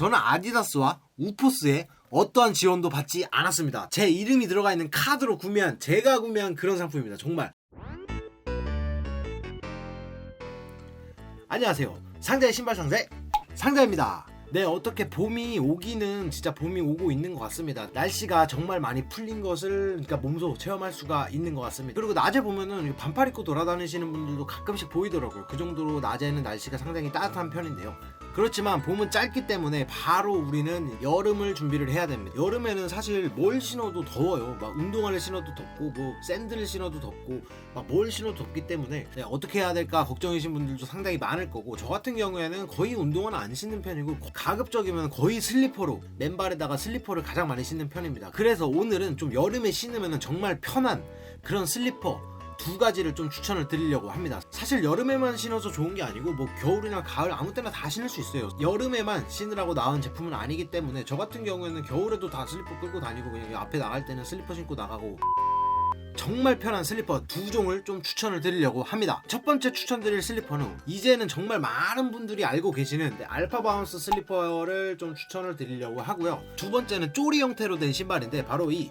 저는 아디다스와 우포스에 어떠한 지원도 받지 않았습니다. 제 이름이 들어가 있는 카드로 구매한 제가 구매한 그런 상품입니다. 정말. 안녕하세요. 상자의 신발 상자의 상자입니다. 네, 어떻게 봄이 오기는 진짜 봄이 오고 있는 것 같습니다. 날씨가 정말 많이 풀린 것을 그러니까 몸소 체험할 수가 있는 것 같습니다. 그리고 낮에 보면은 반팔 입고 돌아다니시는 분들도 가끔씩 보이더라고요. 그 정도로 낮에는 날씨가 상당히 따뜻한 편인데요. 그렇지만 봄은 짧기 때문에 바로 우리는 여름을 준비를 해야 됩니다. 여름에는 사실 뭘 신어도 더워요. 막 운동화를 신어도 덥고 뭐 샌들을 신어도 덥고 막 뭘 신어도 덥기 때문에 네, 어떻게 해야 될까 걱정이신 분들도 상당히 많을 거고 저 같은 경우에는 거의 운동화는 안 신는 편이고 가급적이면 거의 슬리퍼로 맨발에다가 슬리퍼를 가장 많이 신는 편입니다. 그래서 오늘은 좀 여름에 신으면 정말 편한 그런 슬리퍼 두 가지를 좀 추천을 드리려고 합니다. 사실 여름에만 신어서 좋은 게 아니고 뭐 겨울이나 가을 아무 때나 다 신을 수 있어요. 여름에만 신으라고 나온 제품은 아니기 때문에 저 같은 경우에는 겨울에도 다 슬리퍼 끌고 다니고 그냥 앞에 나갈 때는 슬리퍼 신고 나가고 정말 편한 슬리퍼 두 종을 좀 추천을 드리려고 합니다. 첫 번째 추천드릴 슬리퍼는 이제는 정말 많은 분들이 알고 계시는 네, 알파 바운스 슬리퍼를 좀 추천을 드리려고 하고요. 두 번째는 쪼리 형태로 된 신발인데 바로 이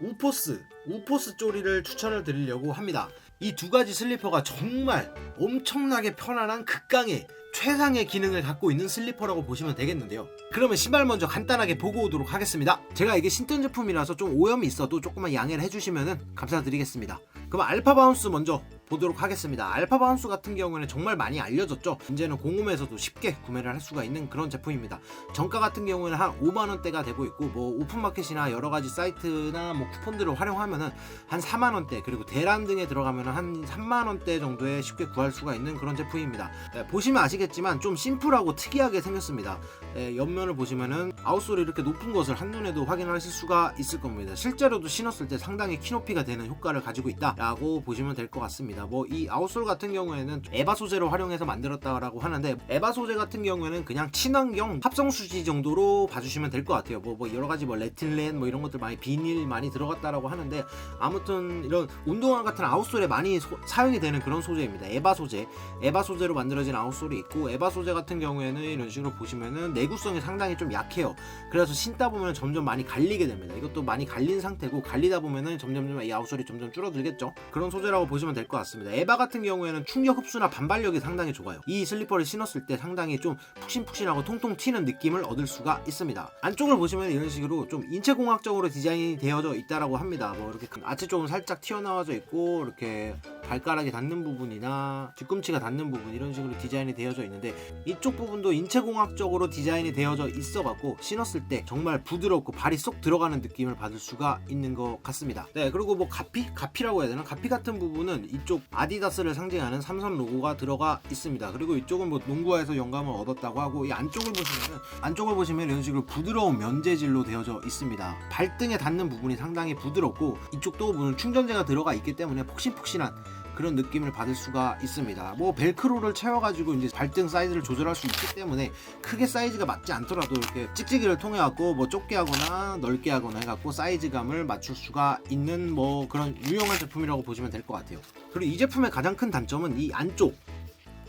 우포스, 우포스 쪼리를 추천을 드리려고 합니다. 이 두 가지 슬리퍼가 정말 엄청나게 편안한 극강의 최상의 기능을 갖고 있는 슬리퍼라고 보시면 되겠는데요. 그러면 신발 먼저 간단하게 보고 오도록 하겠습니다. 제가 이게 신던 제품이라서 좀 오염이 있어도 조금만 양해를 해주시면 감사드리겠습니다. 그럼 알파 바운스 먼저 보도록 하겠습니다. 알파 바운스 같은 경우에는 정말 많이 알려졌죠. 이제는 공홈에서도 쉽게 구매를 할 수가 있는 그런 제품입니다. 정가 같은 경우에는 한 5만 원대가 되고 있고 뭐 오픈마켓이나 여러 가지 사이트나 뭐 쿠폰들을 활용하면은 한 4만 원대 그리고 대란 등에 들어가면은 한 3만 원대 정도에 쉽게 구할 수가 있는 그런 제품입니다. 네, 보시면 아시겠지만 좀 심플하고 특이하게 생겼습니다. 네, 옆면을 보시면은 아웃솔이 이렇게 높은 것을 한눈에도 확인하실 수가 있을 겁니다. 실제로도 신었을 때 상당히 키높이가 되는 효과를 가지고 있다라고 보시면 될 것 같습니다. 뭐 이 아웃솔 같은 경우에는 에바 소재로 활용해서 만들었다라고 하는데 에바 소재 같은 경우에는 그냥 친환경 합성 수지 정도로 봐주시면 될 것 같아요. 뭐, 뭐 여러 가지 뭐 레틸렌 뭐 이런 것들 많이 비닐 많이 들어갔다라고 하는데 아무튼 이런 운동화 같은 아웃솔에 많이 소- 사용이 되는 그런 소재입니다. 에바 소재, 에바 소재로 만들어진 아웃솔이 있고 에바 소재 같은 경우에는 이런 식으로 보시면은 내구성이 상당히 좀 약해요. 그래서 신다 보면 점점 많이 갈리게 됩니다. 이것도 많이 갈린 상태고 갈리다 보면은 점점점 이 아웃솔이 점점 줄어들겠죠. 그런 소재라고 보시면 될 것 같습니다. 에바 같은 경우에는 충격 흡수나 반발력이 상당히 좋아요. 이 슬리퍼를 신었을 때 상당히 좀 푹신푹신하고 통통 튀는 느낌을 얻을 수가 있습니다. 안쪽을 보시면 이런 식으로 좀 인체공학적으로 디자인이 되어져 있다라고 합니다. 뭐 이렇게 아치 쪽은 살짝 튀어나와져 있고 이렇게 발가락이 닿는 부분이나 뒤꿈치가 닿는 부분 이런 식으로 디자인이 되어져 있는데 이쪽 부분도 인체공학적으로 디자인이 되어져 있어 갖고 신었을 때 정말 부드럽고 발이 쏙 들어가는 느낌을 받을 수가 있는 것 같습니다. 네 그리고 뭐 가피 가피라고 해야 되나 가피 같은 부분은 이쪽 아디다스를 상징하는 삼선 로고가 들어가 있습니다. 그리고 이쪽은 뭐 농구화에서 영감을 얻었다고 하고 이 안쪽을 보시면은 안쪽을 보시면 이런 식으로 부드러운 면재질로 되어져 있습니다. 발등에 닿는 부분이 상당히 부드럽고 이쪽도 물론 충전재가 들어가 있기 때문에 폭신폭신한 그런 느낌을 받을 수가 있습니다. 뭐 벨크로를 채워가지고 이제 발등 사이즈를 조절할 수 있기 때문에 크게 사이즈가 맞지 않더라도 이렇게 찍찍이를 통해 갖고 뭐 좁게 하거나 넓게 하거나 해갖고 사이즈감을 맞출 수가 있는 뭐 그런 유용한 제품이라고 보시면 될 것 같아요. 그리고 이 제품의 가장 큰 단점은 이 안쪽,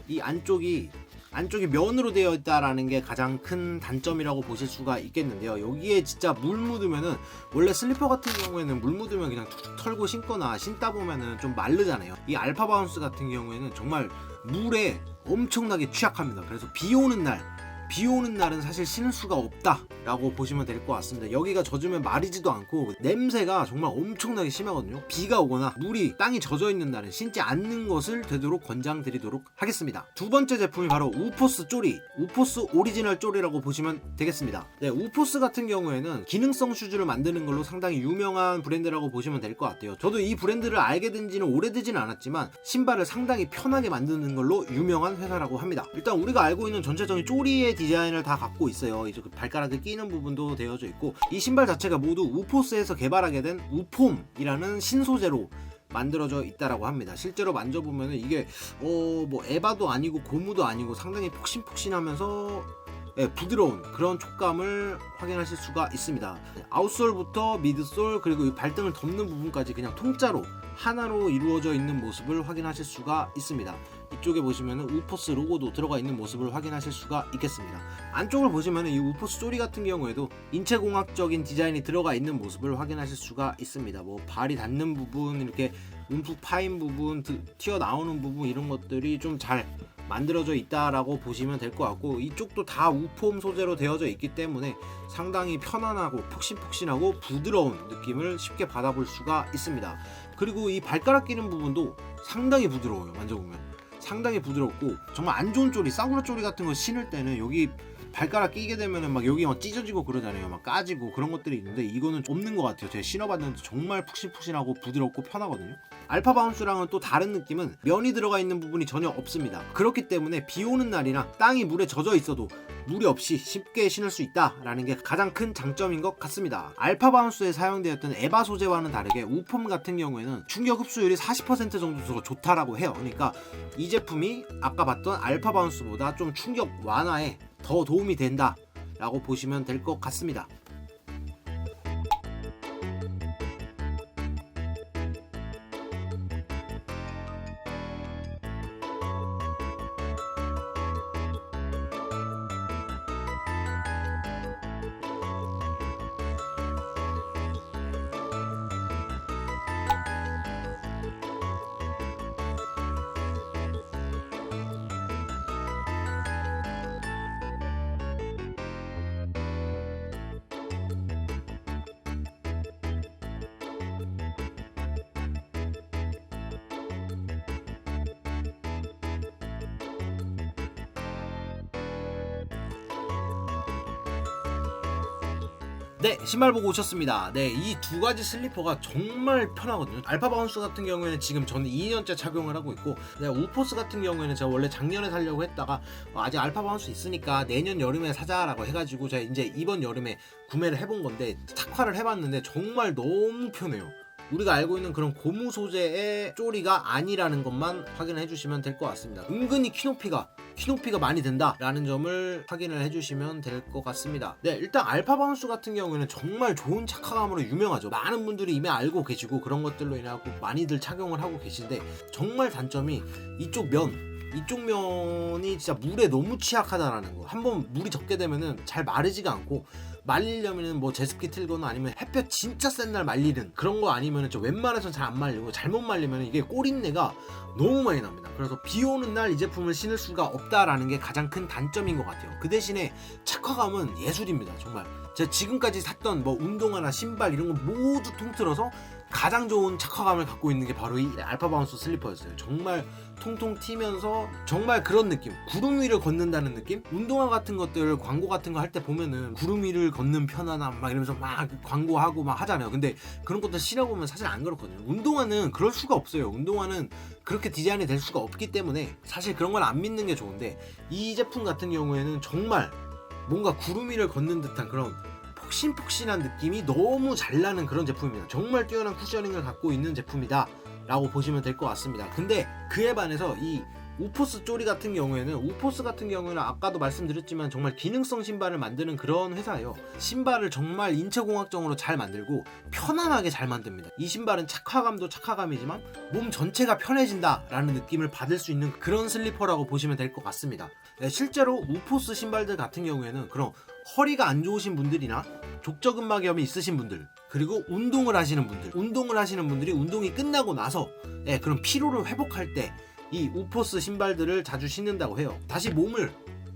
이 안쪽이 안쪽이 면으로 되어 있다라는 게 가장 큰 단점이라고 보실 수가 있겠는데요. 여기에 진짜 물 묻으면은 원래 슬리퍼 같은 경우에는 물 묻으면 그냥 툭툭 털고 신거나 신다 보면은 좀 마르잖아요. 이 알파 바운스 같은 경우에는 정말 물에 엄청나게 취약합니다. 그래서 비 오는 날, 비 오는 날은 사실 신을 수가 없다 라고 보시면 될 것 같습니다. 여기가 젖으면 마르지도 않고 냄새가 정말 엄청나게 심하거든요. 비가 오거나 물이 땅이 젖어 있는 날은 신지 않는 것을 되도록 권장드리도록 하겠습니다. 두 번째 제품이 바로 우포스 쪼리, 우포스 오리지널 쪼리라고 보시면 되겠습니다. 네, 우포스 같은 경우에는 기능성 슈즈를 만드는 걸로 상당히 유명한 브랜드라고 보시면 될 것 같아요. 저도 이 브랜드를 알게 된 지는 오래되지는 않았지만 신발을 상당히 편하게 만드는 걸로 유명한 회사라고 합니다. 일단 우리가 알고 있는 전체적인 쪼리의 디자인을 다 갖고 있어요. 이제 그 발가락에 끼는 부분도 되어져 있고 이 신발 자체가 모두 우포스에서 개발하게 된 우폼이라는 신소재로 만들어져 있다라고 합니다. 실제로 만져보면 이게 어 뭐 에바도 아니고 고무도 아니고 상당히 폭신폭신하면서 예, 부드러운 그런 촉감을 확인하실 수가 있습니다. 아웃솔부터 미드솔 그리고 이 발등을 덮는 부분까지 그냥 통짜로 하나로 이루어져 있는 모습을 확인하실 수가 있습니다. 이 뒤쪽에 보시면은 우포스 로고도 들어가 있는 모습을 확인하실 수가 있겠습니다. 안쪽을 보시면은 이 우포스 쪼리 같은 경우에도 인체공학적인 디자인이 들어가 있는 모습을 확인하실 수가 있습니다. 뭐 발이 닿는 부분 이렇게 움푹 파인 부분 드- 튀어나오는 부분 이런 것들이 좀 잘 만들어져 있다라고 보시면 될 것 같고 이쪽도 다 우폼 소재로 되어져 있기 때문에 상당히 편안하고 푹신푹신하고 부드러운 느낌을 쉽게 받아볼 수가 있습니다. 그리고 이 발가락 끼는 부분도 상당히 부드러워요. 만져보면 상당히 부드럽고 정말 안 좋은 쪼리 싸구려 쪼리 같은 거 신을 때는 여기 발가락 끼게 되면은 막 여기 막 찢어지고 그러잖아요. 막 까지고 그런 것들이 있는데 이거는 없는 것 같아요. 제가 신어봤는데 정말 푹신푹신하고 부드럽고 편하거든요. 알파 바운스랑은 또 다른 느낌은 면이 들어가 있는 부분이 전혀 없습니다. 그렇기 때문에 비 오는 날이나 땅이 물에 젖어 있어도 무리 없이 쉽게 신을 수 있다라는 게 가장 큰 장점인 것 같습니다. 알파 바운스에 사용되었던 에바 소재와는 다르게 우폼 같은 경우에는 충격 흡수율이 40% 정도 좋다라고 해요. 그러니까 이 제품이 아까 봤던 알파 바운스보다 좀 충격 완화에 더 도움이 된다 라고 보시면 될 것 같습니다. 네, 신발 보고 오셨습니다. 네, 이 두 가지 슬리퍼가 정말 편하거든요. 알파 바운스 같은 경우에는 지금 저는 2년째 착용을 하고 있고, 네, 우포스 같은 경우에는 제가 원래 작년에 사려고 했다가 어, 아직 알파 바운스 있으니까 내년 여름에 사자라고 해가지고 제가 이제 이번 여름에 구매를 해본 건데 탁화를 해봤는데 정말 너무 편해요. 우리가 알고 있는 그런 고무 소재의 쪼리가 아니라는 것만 확인해 주시면 될 것 같습니다. 은근히 키높이가 키높이가 많이 된다라는 점을 확인을 해주시면 될 것 같습니다. 네, 일단 알파 바운스 같은 경우에는 정말 좋은 착화감으로 유명하죠. 많은 분들이 이미 알고 계시고 그런 것들로 인해 많이들 착용을 하고 계신데 정말 단점이 이쪽 면 이쪽 면이 진짜 물에 너무 취약하다라는 거. 한번 물이 적게 되면은 잘 마르지가 않고 말리려면은 뭐 제습기 틀거나 아니면 햇볕 진짜 센 날 말리는 그런 거 아니면은 좀 웬만해선 잘 안 말리고 잘못 말리면 이게 꼬린내가 너무 많이 납니다. 그래서 비 오는 날 이 제품을 신을 수가 없다라는 게 가장 큰 단점인 것 같아요. 그 대신에 착화감은 예술입니다. 정말 제가 지금까지 샀던 뭐 운동화나 신발 이런 거 모두 통틀어서 가장 좋은 착화감을 갖고 있는 게 바로 이 알파 바운스 슬리퍼였어요. 정말 통통 튀면서 정말 그런 느낌. 구름 위를 걷는다는 느낌? 운동화 같은 것들 광고 같은 거 할 때 보면은 구름 위를 걷는 편안함 막 이러면서 막 광고하고 막 하잖아요. 근데 그런 것들 신어보면 사실 안 그렇거든요. 운동화는 그럴 수가 없어요. 운동화는 그렇게 디자인이 될 수가 없기 때문에 사실 그런 걸 안 믿는 게 좋은데 이 제품 같은 경우에는 정말 뭔가 구름 위를 걷는 듯한 그런 폭신폭신한 느낌이 너무 잘 나는 그런 제품입니다 정말 뛰어난 쿠셔닝을 갖고 있는 제품이다 라고 보시면 될 것 같습니다. 근데 그에 반해서 이 우포스 쪼리 같은 경우에는 우포스 같은 경우에는 아까도 말씀드렸지만 정말 기능성 신발을 만드는 그런 회사예요. 신발을 정말 인체공학적으로 잘 만들고 편안하게 잘 만듭니다. 이 신발은 착화감도 착화감이지만 몸 전체가 편해진다라는 느낌을 받을 수 있는 그런 슬리퍼라고 보시면 될 것 같습니다. 네, 실제로 우포스 신발들 같은 경우에는 그런 허리가 안 좋으신 분들이나 족저근막염이 있으신 분들 그리고 운동을 하시는 분들 운동을 하시는 분들이 운동이 끝나고 나서 예, 그런 피로를 회복할 때 이 우포스 신발들을 자주 신는다고 해요. 다시 몸을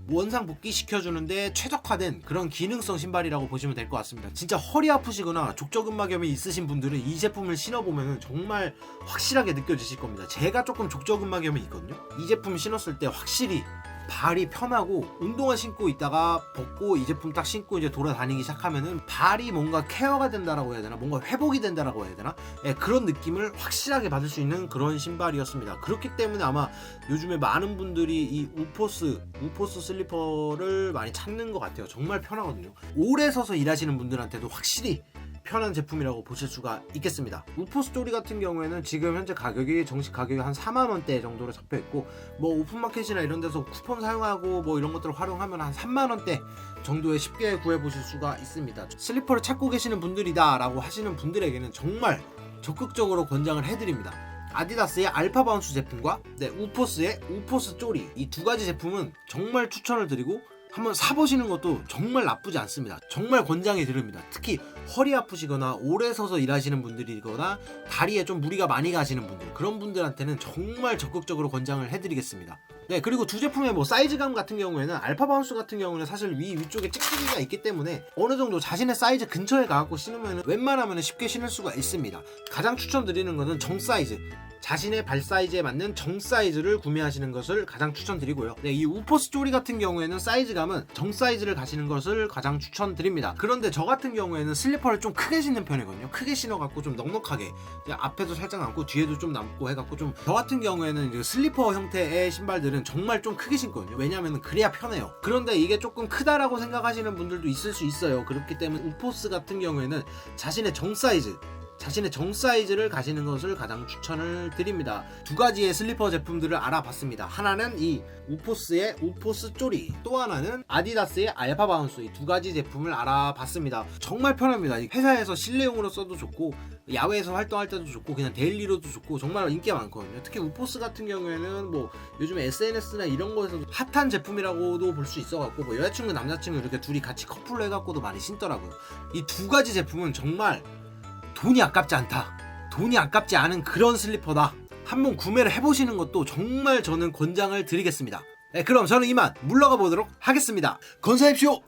원상 복귀시켜주는데 최적화된 그런 기능성 신발이라고 보시면 될 것 같습니다. 진짜 허리 아프시거나 족저근막염이 있으신 분들은 이 제품을 신어보면 정말 확실하게 느껴지실 겁니다. 제가 조금 족저근막염이 있거든요. 이 제품 신었을 때 확실히 발이 편하고 운동화 신고 있다가 벗고 이 제품 딱 신고 이제 돌아다니기 시작하면은 발이 뭔가 케어가 된다라고 해야 되나? 뭔가 회복이 된다라고 해야 되나? 예, 그런 느낌을 확실하게 받을 수 있는 그런 신발이었습니다. 그렇기 때문에 아마 요즘에 많은 분들이 이 우포스 우포스 슬리퍼를 많이 찾는 것 같아요. 정말 편하거든요. 오래 서서 일하시는 분들한테도 확실히 편한 제품이라고 보실 수가 있겠습니다. 우포 스토리 같은 경우에는 지금 현재 가격이 정식 가격이 한 4만 원대 정도로 잡혀 있고 뭐 오픈마켓이나 이런 데서 쿠폰 사용하고 뭐 이런 것들을 활용하면 한 3만 원대 정도에 쉽게 구해 보실 수가 있습니다. 슬리퍼를 찾고 계시는 분들이다라고 하시는 분들에게는 정말 적극적으로 권장을 해드립니다. 아디다스의 알파 바운스 제품과 네, 우포스의 우포스 쪼리 이 두 가지 제품은 정말 추천을 드리고 한번 사보시는 것도 정말 나쁘지 않습니다. 정말 권장해 드립니다. 특히 허리 아프시거나 오래 서서 일하시는 분들이거나 다리에 좀 무리가 많이 가시는 분들 그런 분들한테는 정말 적극적으로 권장을 해드리겠습니다. 네 그리고 두 제품의 뭐 사이즈감 같은 경우에는 알파 바운스 같은 경우는 사실 위 위쪽에 찍찍이가 있기 때문에 어느 정도 자신의 사이즈 근처에 가갖고 신으면 웬만하면 쉽게 신을 수가 있습니다. 가장 추천드리는 것은 정 사이즈. 자신의 발 사이즈에 맞는 정 사이즈를 구매하시는 것을 가장 추천드리고요. 네, 이 우포스 쪼리 같은 경우에는 사이즈감은 정 사이즈를 가시는 것을 가장 추천드립니다. 그런데 저 같은 경우에는 슬리퍼를 좀 크게 신는 편이거든요. 크게 신어갖고 좀 넉넉하게 앞에도 살짝 남고 뒤에도 좀 남고 해갖고 좀 저 같은 경우에는 슬리퍼 형태의 신발들은 정말 좀 크게 신거든요. 왜냐하면 그래야 편해요. 그런데 이게 조금 크다라고 생각하시는 분들도 있을 수 있어요. 그렇기 때문에 우포스 같은 경우에는 자신의 정 사이즈 자신의 정 사이즈를 가시는 것을 가장 추천을 드립니다. 두 가지의 슬리퍼 제품들을 알아봤습니다. 하나는 이 우포스의 우포스 쪼리, 또 하나는 아디다스의 알파 바운스 이 두 가지 제품을 알아봤습니다. 정말 편합니다. 이 회사에서 실내용으로 써도 좋고 야외에서 활동할 때도 좋고 그냥 데일리로도 좋고 정말 인기가 많거든요. 특히 우포스 같은 경우에는 뭐 요즘 SNS나 이런 거에서도 핫한 제품이라고도 볼 수 있어 갖고 뭐 여자친구 남자친구 이렇게 둘이 같이 커플로 해갖고도 많이 신더라고요. 이 두 가지 제품은 정말 돈이 아깝지 않다. 돈이 아깝지 않은 그런 슬리퍼다. 한번 구매를 해보시는 것도 정말 저는 권장을 드리겠습니다. 네, 그럼 저는 이만 물러가 보도록 하겠습니다. 건사합시오!